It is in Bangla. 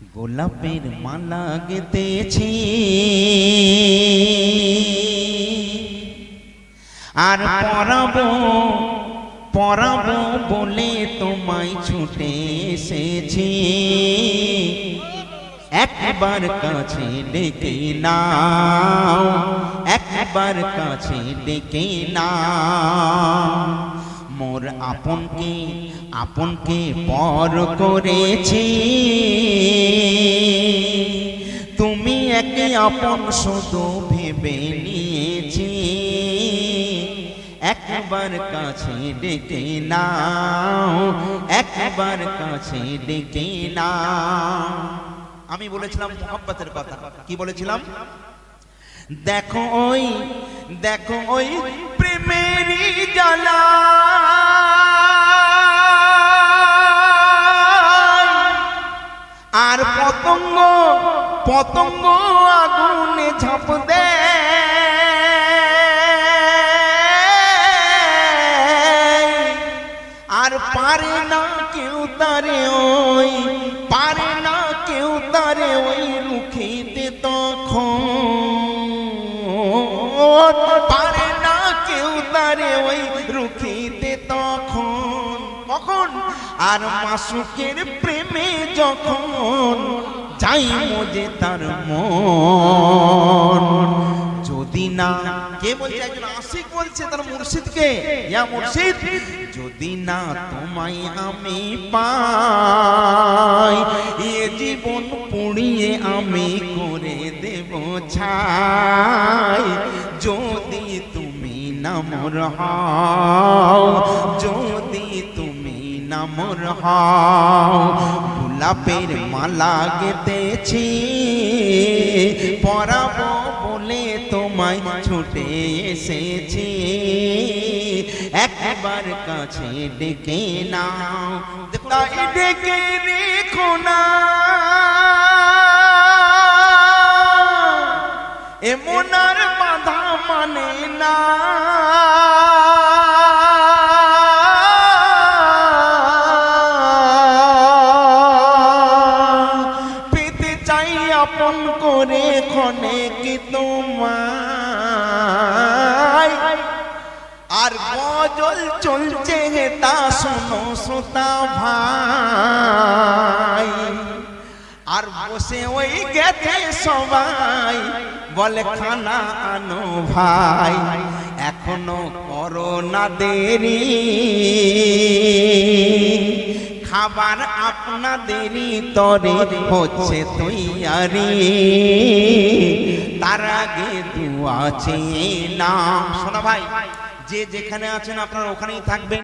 গোলাপের মালা গেতেছি আর পরাবো পরাবো বলে তোমায় ছুটে এসেছি। একবার কাছে ডেকে নাও, একবার কাছে ডেকে নাও। মোর আপনকে আপনকে পর করেছি। একে আপন শুধু ভেবে নিয়েছি। একবার কাছে ডেকে নাও, একবার কাছে ডেকে নাও। আমি বলেছিলাম মোহাম্মতের কথা। কি বলেছিলাম? দেখো ওই দেখো ওই প্রেমেরই জ্বালা। আর পতঙ্গ পতঙ্গ আগুনে ঝাঁপ দেয় আর পারে না কেউ তারে ওই, পারে না কেউ তারে ওই রুখিতে তখন। পারে না কেউ তারে ওই রুখিতে তখন। কখন? আর মাসুকের প্রেমে যখন যাই মজে তার মন। যদি না কে বলছে? একজন আশিক বলছে তার মুর্শিদকে। ইয়া মুর্শিদ, যদি না তোমায় আমি পাই, এ জীবন পুড়িয়ে আমি করে দেব ছাই। যদি তুমি নামর হও, যদি তুমি নামর হও গোলাপের মালা গেতেছি পরাবো বলে তোমায় ছুটে এসেছি। একবার কাছে ডেকে নাও। তাই ডেকে রেখো না। এমন আপন করে খনে কি তোমায়? আর গজল চলছে তা শোনো শ্রোতা ভাই। আর বসে ওই গেছে সবাই, বলে খানা আনো ভাই, এখনও করোনা দেরি। খাবার আপনাদেরই তরে হচ্ছে তৈয়ারি। তার আগে দু আছে না শোনা ভাই, যে যেখানে আছেন আপনার ওখানেই থাকবেন।